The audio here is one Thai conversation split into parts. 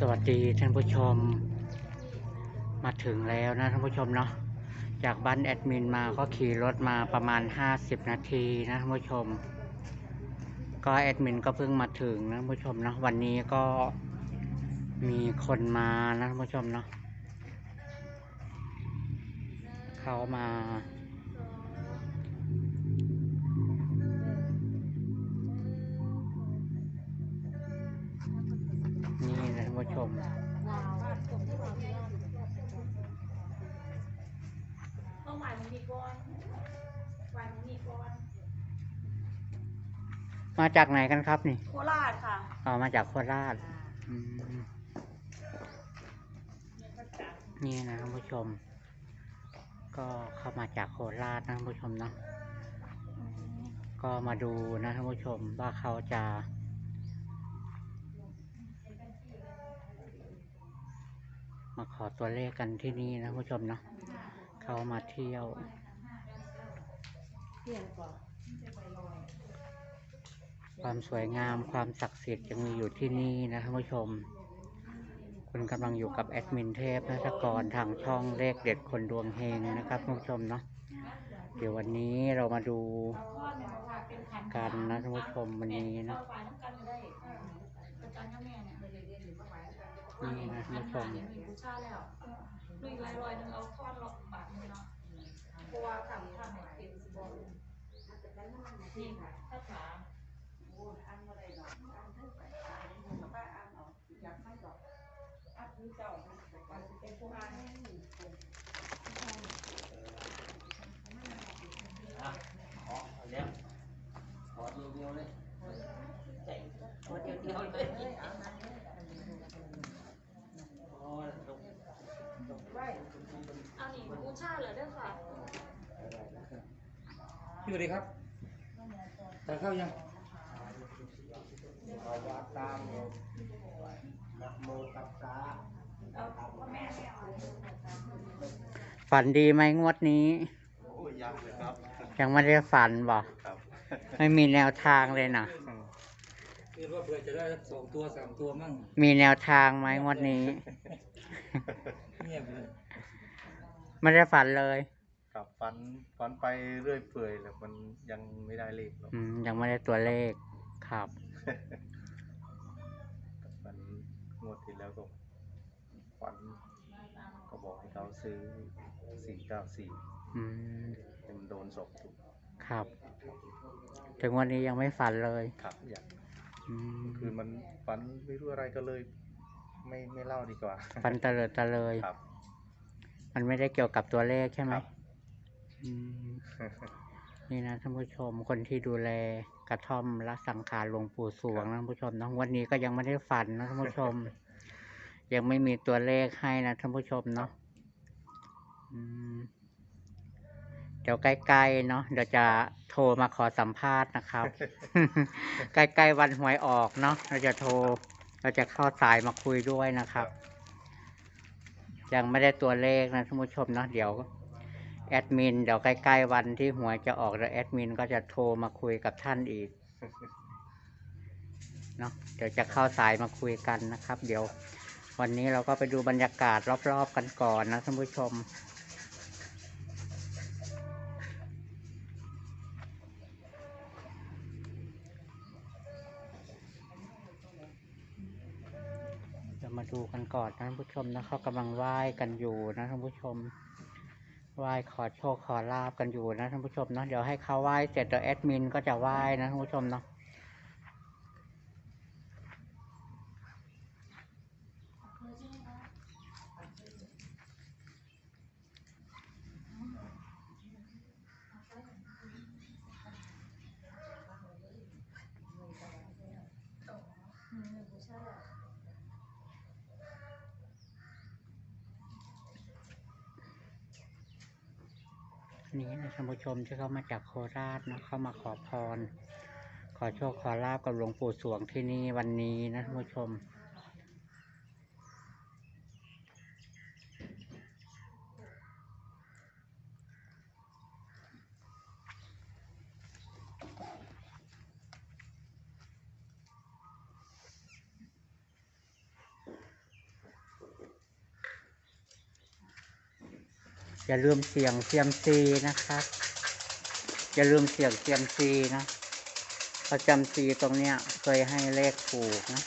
สวัสดีท่านผู้ชม มาถึงแล้วนะท่านผู้ชมเนาะจากบ้านแอดมินมาก็ขี่รถมาประมาณ 50 นาทีนะท่านผู้ชม ก็แอดมินก็เพิ่งมาถึงนะท่านผู้ชมเนาะวันนี้ก็มีคนมานะท่านผู้ชมเนาะเขามา ชม ต้องหวานมันมีก้อนหวานมันมีก้อนมาจากไหนกันครับนี่โคราชค่ะเอามาจากโคราชอืมนี่นะท่านผู้ชม ก็เข้ามาจากโคราชนะท่านผู้ชมเนาะก็มาดูนะท่านผู้ชมว่าเขาจะ มาขอตัวเลขกันที่นี่นะผู้ชมเนาะเขามาเที่ยวความสวยงามความศักดิ์สิทธิ์ยังมีอยู่ที่นี่นะท่านผู้ชม คุณกำลังอยู่กับแอดมินเทพนัทกรทางช่องเลขเด็ดคนดวงเฮงนะครับท่านผู้ชมเนาะเดี๋ยววันนี้เรามาดูกันนะท่านผู้ชมวันนี้นะ หวานน้ำกันได้ประจันกับแม่เนี่ย นี่นะท่านผู้ชมมีบูชาแล้วลุยลายรอยหนึงเอาทอดหลอกบาทนึงเนาะเพราะว่าทำทำให้เป็นสิบอลนี่ค่ะถ้าถาม เอาหนิบูชาเหรอเด้อค่ะ พี่สวัสดีครับทานข้าวยังฝันดีไหมงวดนี้ โอ้ยยังเลยครับ ยังไม่ได้ฝันบอกครับไม่มีแนวทางเลยนะคิดว่าเผื่อจะได้สองตัวสามตัวมั่ง มีแนวทางไหมงวดนี้ ไม่ได้ฝันเลย ครับฟันฟันไปเรื่อยเปื่อยแล้วมันยังไม่ได้เลขหรอกอืมยังไม่ได้ตัวเลขครับฟันงวดที่แล้วก็ฟันก็บอกให้เขาซื้อสี่เก้าสี่อืมเป็นโดนศพถูกครับ ถึงวันนี้ยังไม่ฝันเลยครับอยากอืมคือมันฟันไม่รู้อะไรก็เลย ไม่ไม่เล่าดีกว่าฝันเตลิดตะเลย ครับมันไม่ได้เกี่ยวกับตัวเลขใช่ไหมครับอืม นี่นะท่านผู้ชมคนที่ดูแลกระท่อมละสังขารหลวงปู่สวงนะท่านผู้ชมนะวันนี้ก็ยังไม่ได้ฝันนะท่านผู้ชม ยังไม่มีตัวเลขให้นะท่านผู้ชมเนาะเดี๋ยวใกล้ๆเนาะเดี๋ยวจะโทรมาขอสัมภาษณ์นะครับ ใกล้ๆวันหวยออกเนาะเราจะโทร เราจะเข้าสายมาคุยด้วยนะครับ ยังไม่ได้ตัวเลขนะท่านผู้ชมเนาะเดี๋ยว แอดมินเดี๋ยวใกล้ๆวันที่หวยจะออกแล้วแอดมินก็จะโทรมาคุยกับท่านอีกเนาะเดี๋ยวจะเข้าสายมาคุยกันนะครับ เดี๋ยว วันนี้เราก็ไปดูบรรยากาศรอบๆกันก่อนนะท่านผู้ชมจะมาดูกันก่อนนะท่านผู้ชมนะเขากำลังไหว้กันอยู่นะท่านผู้ชม ไหว้ขอโชคขอลาบกันอยู่นะท่านผู้ชมเนาะเดี๋ยวให้เขาไหว้เสร็จเดี๋ยวแอดมินก็จะไหว้นะท่านผู้ชมเนาะ นี้นะท่านผู้ชมที่เขามาจากโคราชนะเข้ามาขอพร ขอโชคขอลาบกับหลวงปู่สวงที่นี่วันนี้นะท่านผู้ชม อย่าลืมเสี่ยงเซียมซีนะครับ อย่าลืมเสี่ยงเซียมซีนะประจำซีตรงเนี้ยเคยให้เลขถูกนะ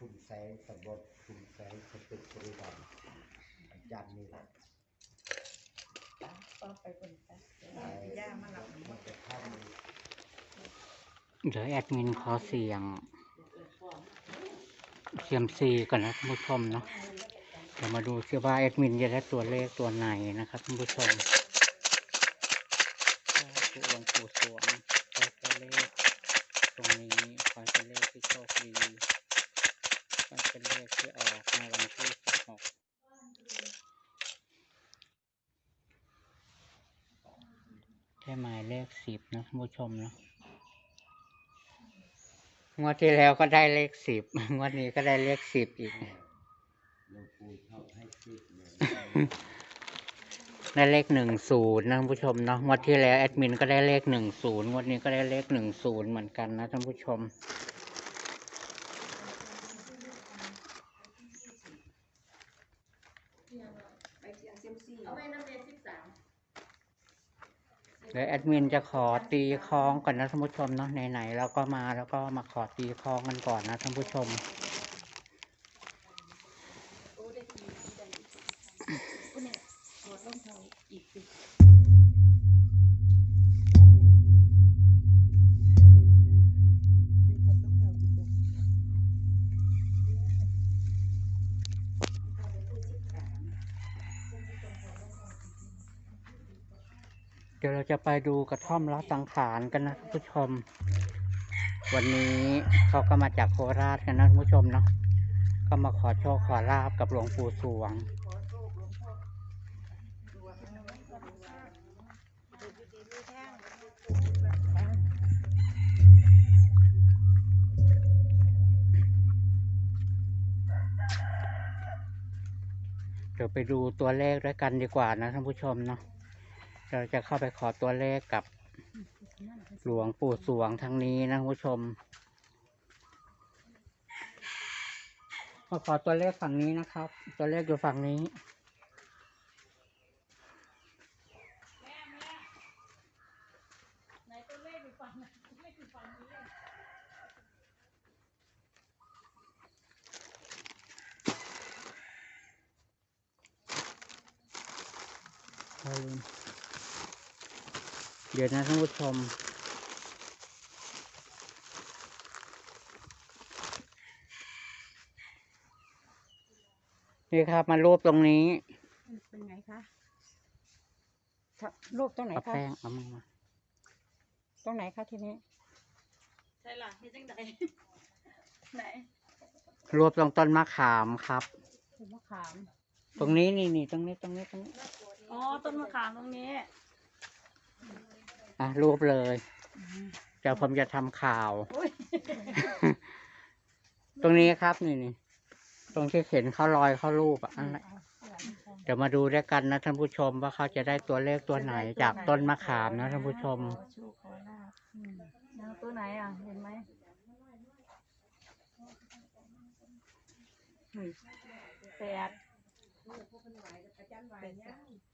บ้านชุมแสงตำบลชุมแสงสตึกบริวันอาจารย์นี่แหละก็ไปคนไปย่ามาหลับมันจะทเดี๋ยวแอดมินขอเสียงเซียมซีก่อนนะท่านผู้ชมเนาะเดี๋ยวมาดูซิว่าแอดมินจะได้ตัวเลขตัวไหนนะครับท่านผู้ชมตัวหลวงปู่สวงขอตัวเลขตรงนี้ขอเป็นเลขที่โชคดี ขอเป็นเลขที่ออกในวันที่สิบหกได้หมายเลขสิบนะผู้ชมนะงวดที่แล้วก็ได้เลขสิบงวดนี้ก็ได้เลขสิบอีกได้เลขหนึ่งศูนย์นะท่านผู้ชมเนาะงวดที่แล้วแอดมินก็ได้เลขหนึ่งศูนย์งวดนี้ก็ได้เลขหนึ่งศูนย์เหมือนกันนะท่านผู้ชม เอาไปน้ำเดือนสิบสาม เดี๋ยวแอดมินจะขอตีคล้องก่อนนะท่านผู้ชมเนาะไหนๆเราก็มาแล้วก็มาขอตีคล้องกันก่อนนะท่านผู้ชม เดี๋ยวเราจะไปดูกระท่อมละสังขารกันนะท่านผู้ชม วันนี้เขาก็มาจากโคราชกันนะท่านผู้ชมเนาะก็มาขอโชคขอลาบกับหลวงปู่สวงเดี๋ยวไปดูตัวเลขด้วยกันดีกว่านะท่านผู้ชมเนาะ เราจะเข้าไปขอตัวเลขกับหลวงปู่สวงทางนี้นะท่านผู้ชมมาขอตัวเลขฝั่งนี้นะครับ ตัวเลขอยู่ฝั่งนี้ไหนตัวเลขอยู่ฝั่งไหนเลขอยู่ฝั่งนี้เลย เดี๋ยวนะท่านผู้ชม นี่ครับมารูปตรงนี้ เป็นไงคะถ้ารูปตรงไหนเอาคะแป้งเอามือมา ตรงไหนคะทีนี้ ใช่ล่ะเฮ็ดจังไดไหนรูปตรงต้นมะขามครับเป็นมะขาม ตรงนี้นี่นี่ตรงนี้ตรงนี้ตรงนี้ อ๋อต้นมะขามตรงนี้ อะรูปเลยเดี๋ยวผมจะทำข่าวอุ้ยตรงนี้ครับนี่นี่ตรงที่เห็นเขาลอยเขารูปอะอันนั้นเดี๋ยวมาดูด้วยกันนะท่านผู้ชมว่าเขาจะได้ตัวเลขตัวไหนจากต้นมะขามนะท่านผู้ชมขอโชคขอลาบอืมแล้วตัวไหนอะเห็นไหมอืมแปด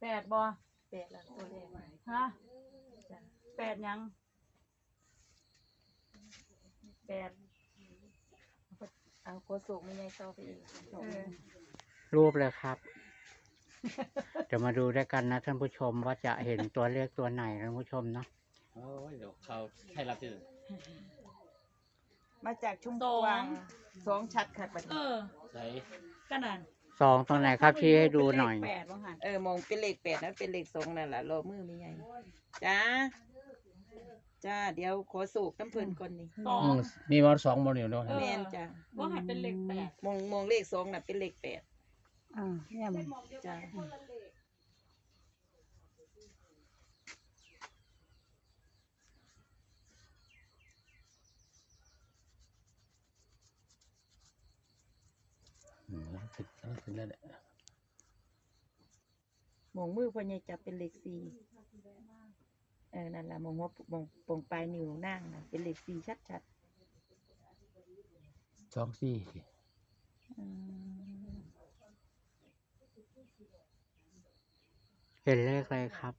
แปดบอแปดละตัวเลขฮะ แปดยังแปดเอาโกสุไม่ใหญ่โตไปอีกเออรูปเลยครับ เดี๋ยวมาดูด้วยกันนะท่านผู้ชมว่าจะเห็นตัวเลขตัวไหนนะท่านผู้ชมเนาะโอ้ยเดี๋ยวเขาให้รับที่มาจากชุมสพองวงสองชัดค่ะบัดเอนี้อใส่ก็นั่นสองตรงไหนครับที่ให้ดูหน่อย เป็เลขแปดว่าหันเออมองเป็นเลขแปดนั้นเป็นเลขสองนั่นแหละรอมือไม่ใหญ่จ้า จ้าเดี๋ยวขอสูกน้ำเพลินก่อนนี่สองมีวันสองโมเดลเนาะเออแม่นจ้าว่าหันเป็นเลขแปดมองมองเลขสองน่ะเป็นเลขแปดอ่าเนี่ยมันจ้าอืมผิดแล้วผิดแล้วแหละมองมือพ่อใหญ่จับเป็นเลขสี่ เออ นั่นแหละมองว่ามองปงปลายนิ้วนั่งน่ะเป็นเลขสี่ชัดชัดสองสี่ๆอืมเห็นเลขอะไรครับ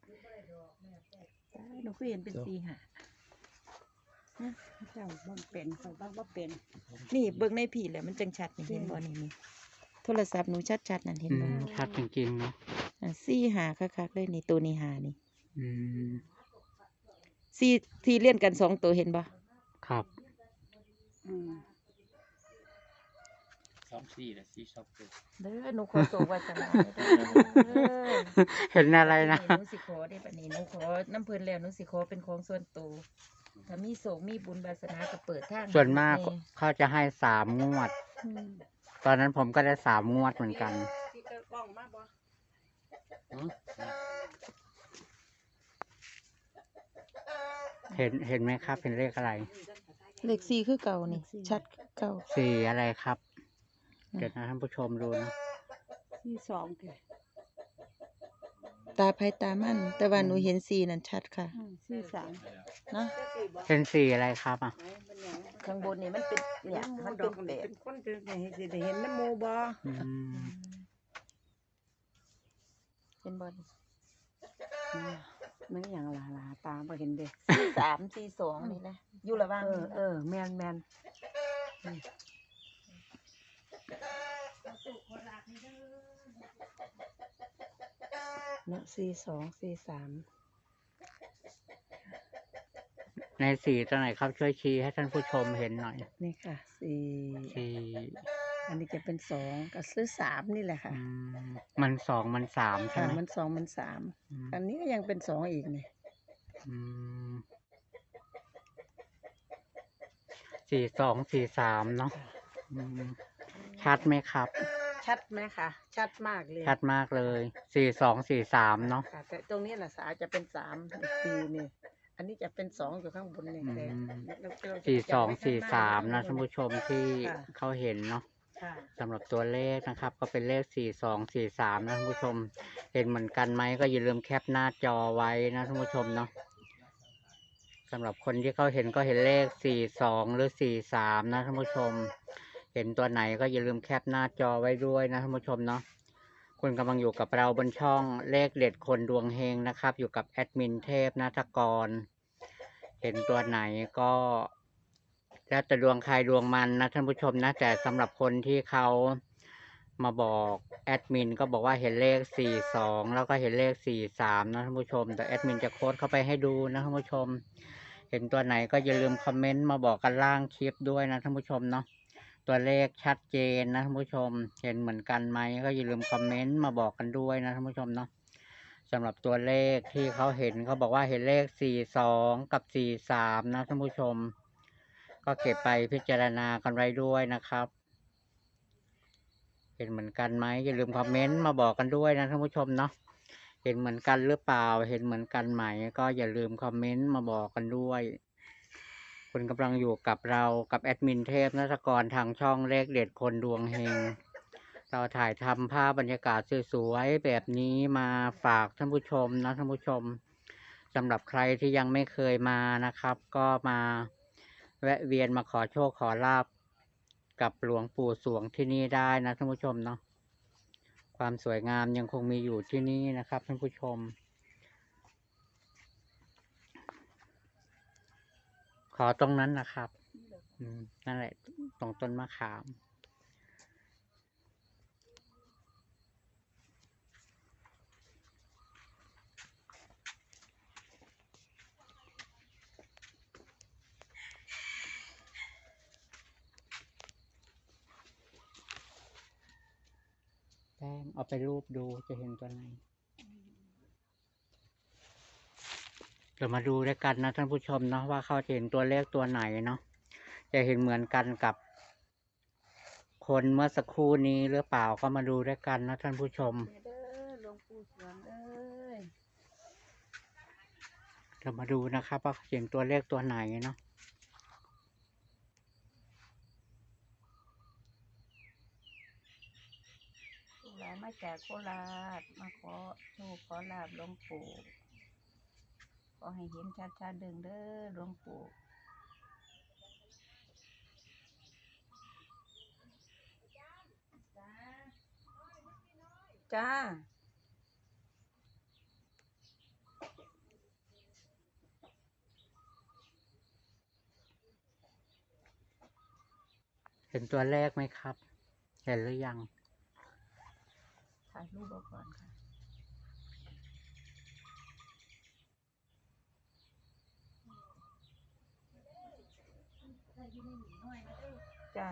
จ้าหนูก็เห็นเป็นสี่หาเจ้าบ่เป็นเขาบ้างว่าเป็นนี่เบิ่งในผีแหละมันจังชัดนี่เห็นบ่นี่นี่โทรศัพท์หนูชัดๆนั่นเห็นอืบ่มชัดจริงๆเนาะ อะสี่หาคักๆเลยนี่ตัวนี้หานี่ อืม สี่ที่เลี่ยนกันสองตัวเห็นบ่ครับ อืมสองสี่และสี่สองตัวเด้อหนูขอโศกวาสนาเด้อเห็นอะไรนะ หนูสิขอได้บัดนี้หนูขอน้ำเพิ่นแล้วหนูสิขอเป็นของส่วนตัวถ้ามีโศกมีบุญวาสนาก็เปิดทางส่วนมากให้เขาจะให้สามงวด อืมตอนนั้นผมก็ได้สามงวดเหมือนกันอืม เห็นเห็นไหมครับ เป็นเลขอะไร เลขสี่คือเก่านี่ ชัดคือเก่าสี่อะไรครับอืมเดี๋ยวนะท่านผู้ชมดูนะที่สองเถอะตาภายตามัน แต่ว่าหนูเห็นสี่นั่นชัดค่ะอืมที่สามเนาะเป็นสี่อะไรครับอะข้างบนนี่มันเป็นเนี่ยมันเป็นแปดเป็นคนจะได้เห็นสิได้เห็นน้ำโมบออืม เป็นบอล มันอย่างลาลาตาบ่เห็นเด้สี่สามสี่สองนี่นะอยู่ระหว่างเอนี่อนะเออแมนแมนเนาะสี่สองสี่สามในสี่ตัวไหนครับช่วยชี้ให้ท่านผู้ชมเห็นหน่อย นี่ค่ะสี่สี่ อันนี้จะเป็นสองกับซื้อสามนี่แหละค่ะอืมมันสองมันสามใช่ค่ะไหมมันสองมันสามอืมอันนี้ก็ยังเป็นสองอีกเนี่ยอืมสี่สองสี่สามเนาะอืมชัดไหมครับ ชัดไหมคะชัดมากเลยชัดมากเลยสี่สองสี่สามเนาะ ค่ะ แต่ตรงนี้แหละสาจะเป็นสามสี่นี่อันนี้จะเป็นสองอยู่ข้างบนนี่อืแต่มเราเราจะสี่สองจับไว้สี่ข้สามงหนะท่านผู้ชมที่ค่ะ เขาเห็นเนาะ ค่ะสำหรับตัวเลขนะครับ ก็เป็นเลขสี่สองสี่สามนะท่านผู้ชม เห็นเหมือนกันไหมก็อย่าลืมแคปหน้าจอไว้นะท่านผู้ชมเนาะสำหรับคนที่เขาเห็นก็เห็นเลขสี่สองหรือสี่สามนะท่านผู้ชม เห็นตัวไหนก็อย่าลืมแคปหน้าจอไว้ด้วยนะท่านผู้ชมเนาะคุณกำลังอยู่กับเราบนช่องเลขเด็ดคนดวงเฮงนะครับ อยู่กับแอดมินเทพนาทกร เห็นตัวไหนก็ แล้วแต่ดวงใครดวงมันนะท่านผู้ชมนะ แต่สำหรับคนที่เขามาบอกแอดมินก็บอกว่าเห็นเลขสี่สองแล้วก็เห็นเลขสี่สามนะท่านผู้ชม แต่แอดมินจะโค้ดเข้าไปให้ดูนะท่านผู้ชม เห็นตัวไหนก็อย่าลืมคอมเมนต์มาบอกกันล่างคลิปด้วยนะท่านผู้ชมเนาะตัวเลขชัดเจนนะท่านผู้ชม เห็นเหมือนกันไหมก็อย่าลืมคอมเมนต์มาบอกกันด้วยนะท่านผู้ชมเนาะสำหรับตัวเลขที่เขาเห็นเขาบอกว่าเห็นเลขสี่สองกับสี่สามนะท่านผู้ชม ก็เก็บไปพิจารณากันไว้ด้วยนะครับ เห็นเหมือนกันไหมอย่าลืมคอมเมนต์มาบอกกันด้วยนะท่านผู้ชมเนาะเห็นเหมือนกันหรือเปล่า เห็นเหมือนกันไหม ก็อย่าลืมคอมเมนต์มาบอกกันด้วย คุณกำลังอยู่กับเรากับแอดมินเทพนัทกรทางช่องเลขเด็ดคนดวงเฮงเราถ่ายทำภาพบรรยากาศสวยๆแบบนี้มาฝากท่านผู้ชมนะท่านผู้ชมสำหรับใครที่ยังไม่เคยมานะครับ ก็มา แวะเวียนมาขอโชคขอลาบกับหลวงปู่สวงที่นี่ได้นะท่านผู้ชมเนาะความสวยงามยังคงมีอยู่ที่นี่นะครับท่านผู้ชม ขอตรงนั้นนะครับนั่นแหละตรงต้นมะขาม ป้งเอาไปรูปดูจะเห็นตัวไหนเดี๋ยวมาดูด้วยกันนะท่านผู้ชมเนาะว่าเขาจะเห็นตัวเลขตัวไหนเนาะจะเห็นเหมือนกันกับ คนเมื่อสักครู่นี้หรือเปล่าก็มาดูด้วยกันนะท่านผู้ชมเด้อหลวงปู่สวงเอ้ยเรามาดูนะครับว่าเห็นตัวเลขตัวไหนเนาะ ลูกหลาน มาจากโคราชมาขอโชคขอลาบหลวงปู่ขอให้เห็นชัดๆเดิงเด้อหลวงปู่จ้าเห็นตัวเลขไหมครับ เห็นหรือยัง ถ่ายรูปเอาก่อนค่ะ จ้า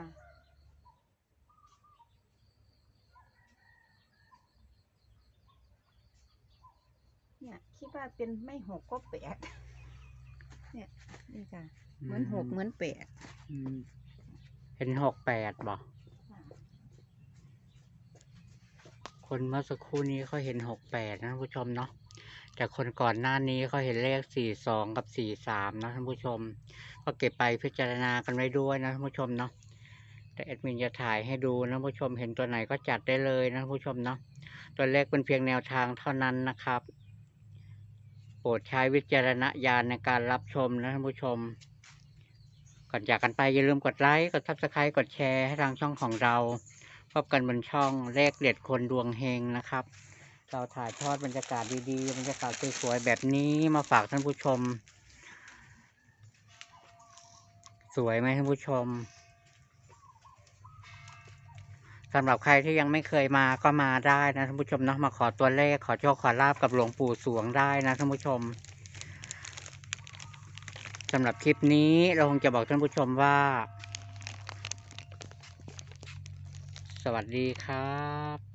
เนี่ยคิดว่าเป็นไม่หกก็แปดเนี่ยนี่จ้ะเหมือนหกเหมือนแปดอืมเห็นหกแปดบอก คนเมื่อสักครู่นี้เขาเห็นหกแปดนะท่านผู้ชมเนาะแต่คนก่อนหน้านี้เขาเห็นเลขสี่สองกับสี่สามนะท่านผู้ชม ก็เก็บไปพิจารณากันไว้ด้วยนะท่านผู้ชมเนาะแต่แอดมินจะถ่ายให้ดูนะท่านผู้ชมเห็นตัวไหนก็จัดได้เลยนะท่านผู้ชมเนาะตัวเลขเป็นเพียงแนวทางเท่านั้นนะครับ โปรดใช้วิจารณญาณในการรับชมนะท่านผู้ชมก่อนจากกันไปอย่าลืมกดไลค์กดซับสไครต์กดแชร์ให้ทางช่องของเรา พบกันบนช่องเลขเด็ดคนดวงเฮงนะครับ เราถ่ายทอดบรรยากาศดีๆบรรยากาศสวยๆแบบนี้มาฝากท่านผู้ชม สวยไหมท่านผู้ชมสำหรับใครที่ยังไม่เคยมาก็มาได้นะท่านผู้ชมเนาะมาขอตัวเลขขอโชคขอลาบกับหลวงปู่สวงได้นะท่านผู้ชมสำหรับคลิปนี้เราคงจะบอกท่านผู้ชมว่า ส วัสดีครับ